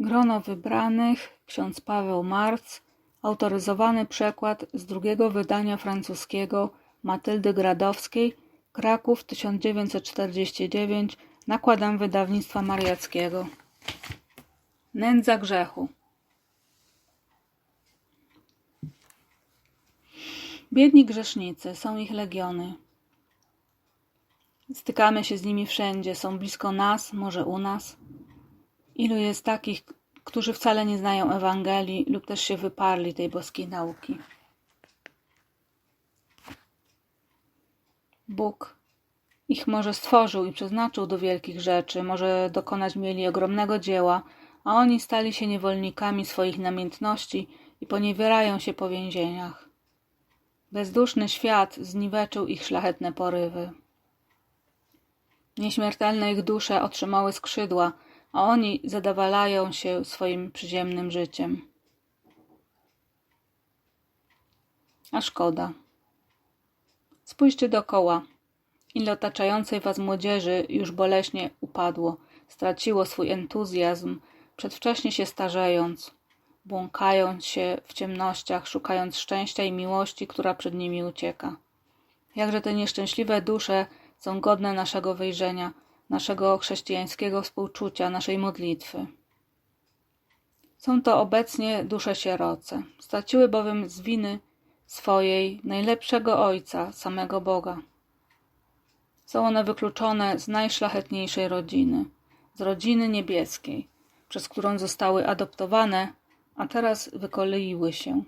Grono wybranych, ksiądz Paweł Marc, autoryzowany przekład z drugiego wydania francuskiego Matyldy Gradowskiej, Kraków 1949, nakładem wydawnictwa mariackiego. Nędza grzechu. Biedni grzesznicy, są ich legiony. Stykamy się z nimi wszędzie, są blisko nas, może u nas. Ilu jest takich, którzy wcale nie znają Ewangelii lub też się wyparli tej boskiej nauki. Bóg ich może stworzył i przeznaczył do wielkich rzeczy, może dokonać mieli ogromnego dzieła, a oni stali się niewolnikami swoich namiętności i poniewierają się po więzieniach. Bezduszny świat zniweczył ich szlachetne porywy. Nieśmiertelne ich dusze otrzymały skrzydła, a oni zadawalają się swoim przyziemnym życiem. A szkoda. Spójrzcie dokoła. Ile otaczającej was młodzieży już boleśnie upadło, straciło swój entuzjazm, przedwcześnie się starzejąc, błąkając się w ciemnościach, szukając szczęścia i miłości, która przed nimi ucieka. Jakże te nieszczęśliwe dusze są godne naszego wyjrzenia, naszego chrześcijańskiego współczucia, naszej modlitwy. Są to obecnie dusze sieroce. Straciły bowiem z winy swojej najlepszego Ojca, samego Boga. Są one wykluczone z najszlachetniejszej rodziny, z rodziny niebieskiej, przez którą zostały adoptowane, a teraz wykoleiły się.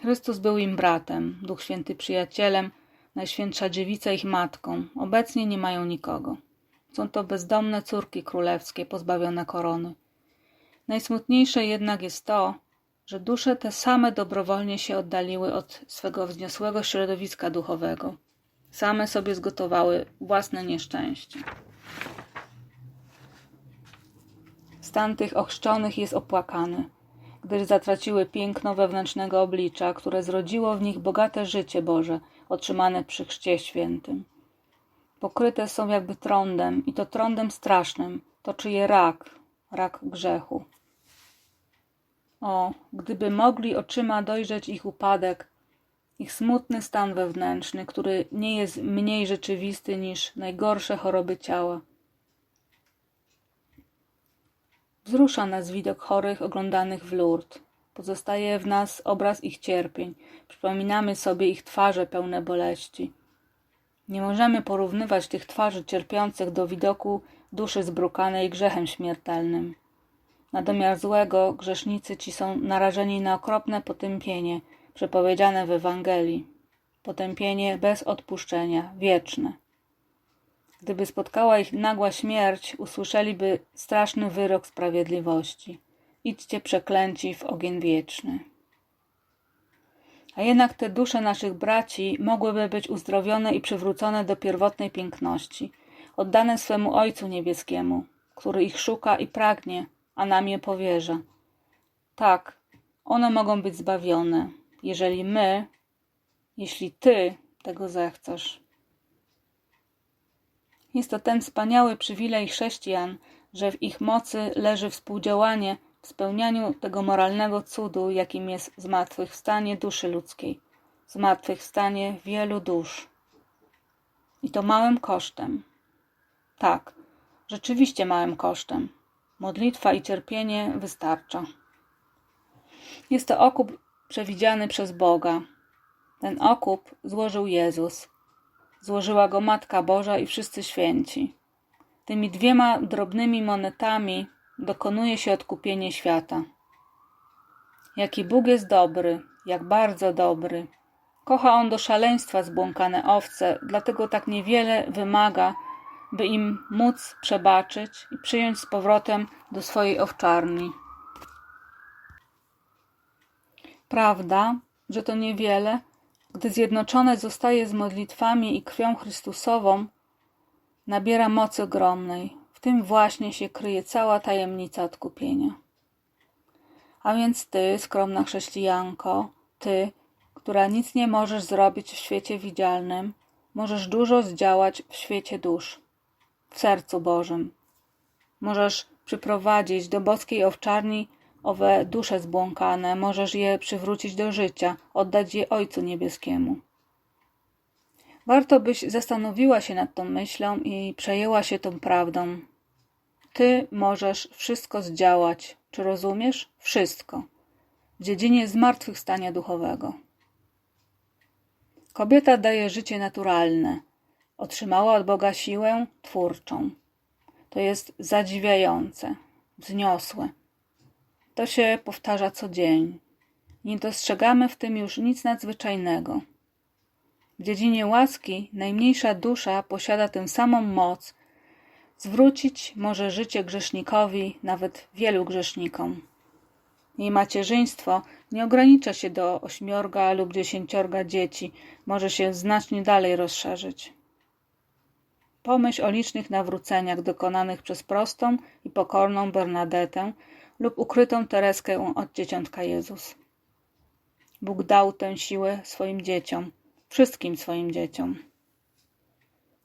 Chrystus był im bratem, Duch Święty przyjacielem, Najświętsza Dziewica ich matką. Obecnie nie mają nikogo. Są to bezdomne córki królewskie, pozbawione korony. Najsmutniejsze jednak jest to, że dusze te same dobrowolnie się oddaliły od swego wzniosłego środowiska duchowego. Same sobie zgotowały własne nieszczęście. Stan tych ochrzczonych jest opłakany, gdyż zatraciły piękno wewnętrznego oblicza, które zrodziło w nich bogate życie Boże, otrzymane przy chrzcie świętym. Pokryte są jakby trądem, i to trądem strasznym, to czyje rak, rak grzechu. O, gdyby mogli oczyma dojrzeć ich upadek, ich smutny stan wewnętrzny, który nie jest mniej rzeczywisty niż najgorsze choroby ciała. Wzrusza nas widok chorych oglądanych w Lourdes. Pozostaje w nas obraz ich cierpień. Przypominamy sobie ich twarze pełne boleści. Nie możemy porównywać tych twarzy cierpiących do widoku duszy zbrukanej grzechem śmiertelnym. Na domiar złego grzesznicy ci są narażeni na okropne potępienie, przepowiedziane w Ewangelii. Potępienie bez odpuszczenia, wieczne. Gdyby spotkała ich nagła śmierć, usłyszeliby straszny wyrok sprawiedliwości. Idźcie przeklęci w ogień wieczny. A jednak te dusze naszych braci mogłyby być uzdrowione i przywrócone do pierwotnej piękności, oddane swemu Ojcu Niebieskiemu, który ich szuka i pragnie, a nam je powierza. Tak, one mogą być zbawione, jeżeli my, jeśli Ty tego zechcesz. Jest to ten wspaniały przywilej chrześcijan, że w ich mocy leży współdziałanie w spełnianiu tego moralnego cudu, jakim jest zmartwychwstanie duszy ludzkiej, zmartwychwstanie wielu dusz. I to małym kosztem. Tak, rzeczywiście małym kosztem. Modlitwa i cierpienie wystarcza. Jest to okup przewidziany przez Boga. Ten okup złożył Jezus. Złożyła go Matka Boża i wszyscy święci. Tymi dwiema drobnymi monetami dokonuje się odkupienie świata. Jaki Bóg jest dobry, jak bardzo dobry. Kocha On do szaleństwa zbłąkane owce, dlatego tak niewiele wymaga, by im móc przebaczyć i przyjąć z powrotem do swojej owczarni. Prawda, że to niewiele, gdy zjednoczone zostaje z modlitwami i krwią Chrystusową, nabiera mocy ogromnej. W tym właśnie się kryje cała tajemnica odkupienia. A więc ty, skromna chrześcijanko, ty, która nic nie możesz zrobić w świecie widzialnym, możesz dużo zdziałać w świecie dusz, w sercu Bożym. Możesz przyprowadzić do boskiej owczarni owe dusze zbłąkane, możesz je przywrócić do życia, oddać je Ojcu Niebieskiemu. Warto byś zastanowiła się nad tą myślą i przejęła się tą prawdą. Ty możesz wszystko zdziałać. Czy rozumiesz? Wszystko. W dziedzinie zmartwychwstania duchowego. Kobieta daje życie naturalne. Otrzymała od Boga siłę twórczą. To jest zadziwiające, wzniosłe. To się powtarza co dzień. Nie dostrzegamy w tym już nic nadzwyczajnego. W dziedzinie łaski najmniejsza dusza posiada tę samą moc. Zwrócić może życie grzesznikowi, nawet wielu grzesznikom. Jej macierzyństwo nie ogranicza się do ośmiorga lub dziesięciorga dzieci, może się znacznie dalej rozszerzyć. Pomyśl o licznych nawróceniach dokonanych przez prostą i pokorną Bernadetę lub ukrytą Tereskę od dzieciątka Jezus. Bóg dał tę siłę swoim dzieciom, wszystkim swoim dzieciom.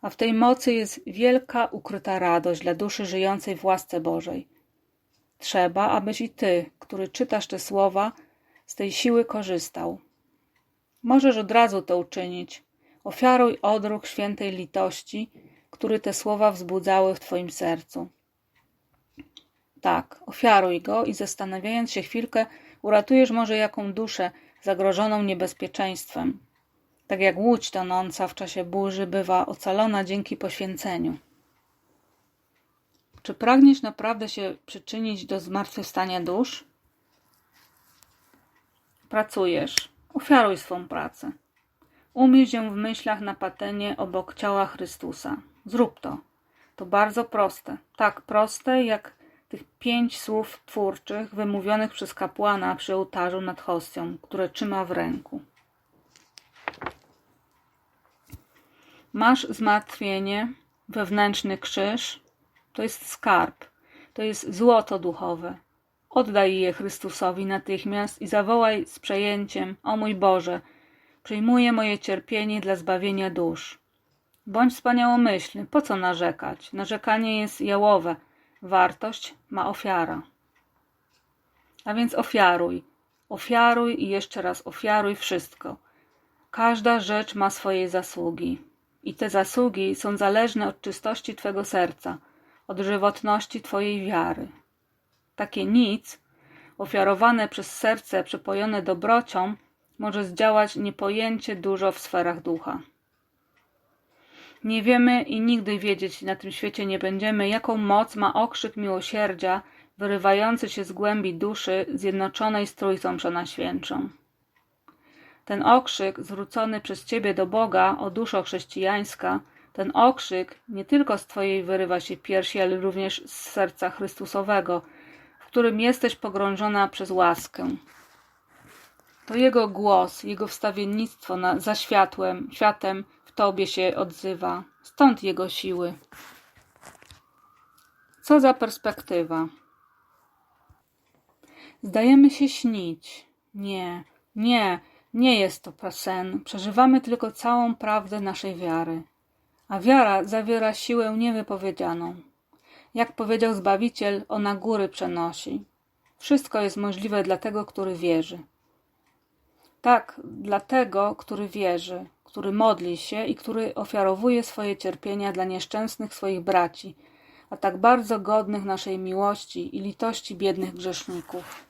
A w tej mocy jest wielka ukryta radość dla duszy żyjącej w łasce Bożej. Trzeba, abyś i ty, który czytasz te słowa, z tej siły korzystał. Możesz od razu to uczynić. Ofiaruj odruch świętej litości, który te słowa wzbudzały w twoim sercu. Tak, ofiaruj go i zastanawiając się chwilkę, uratujesz może jaką duszę zagrożoną niebezpieczeństwem. Tak jak łódź tonąca w czasie burzy bywa ocalona dzięki poświęceniu. Czy pragniesz naprawdę się przyczynić do zmartwychwstania dusz? Pracujesz. Ofiaruj swą pracę. Umieść ją w myślach na patenie obok ciała Chrystusa. Zrób to. To bardzo proste. Tak proste, jak tych pięć słów twórczych wymówionych przez kapłana przy ołtarzu nad hostią, które trzyma w ręku. Masz zmartwienie, wewnętrzny krzyż, to jest skarb, to jest złoto duchowe. Oddaj je Chrystusowi natychmiast i zawołaj z przejęciem: O mój Boże, przyjmuję moje cierpienie dla zbawienia dusz. Bądź wspaniałomyślny, po co narzekać? Narzekanie jest jałowe, wartość ma ofiara. A więc ofiaruj, ofiaruj i jeszcze raz ofiaruj wszystko. Każda rzecz ma swoje zasługi. I te zasługi są zależne od czystości Twego serca, od żywotności Twojej wiary. Takie nic, ofiarowane przez serce przepojone dobrocią, może zdziałać niepojęcie dużo w sferach ducha. Nie wiemy i nigdy wiedzieć na tym świecie nie będziemy, jaką moc ma okrzyk miłosierdzia wyrywający się z głębi duszy zjednoczonej z Trójcą Przenajświętszą. Ten okrzyk zwrócony przez Ciebie do Boga, o duszo chrześcijańska, ten okrzyk nie tylko z Twojej wyrywa się piersi, ale również z serca Chrystusowego, w którym jesteś pogrążona przez łaskę. To Jego głos, Jego wstawiennictwo na, za światłem, światem Tobie się odzywa. Stąd Jego siły. Co za perspektywa. Zdajemy się śnić. Nie, nie, nie jest to sen. Przeżywamy tylko całą prawdę naszej wiary. A wiara zawiera siłę niewypowiedzianą. Jak powiedział Zbawiciel, ona góry przenosi. Wszystko jest możliwe dla tego, który wierzy. Tak, dla tego, który wierzy, który modli się i który ofiarowuje swoje cierpienia dla nieszczęsnych swoich braci, a tak bardzo godnych naszej miłości i litości biednych grzeszników.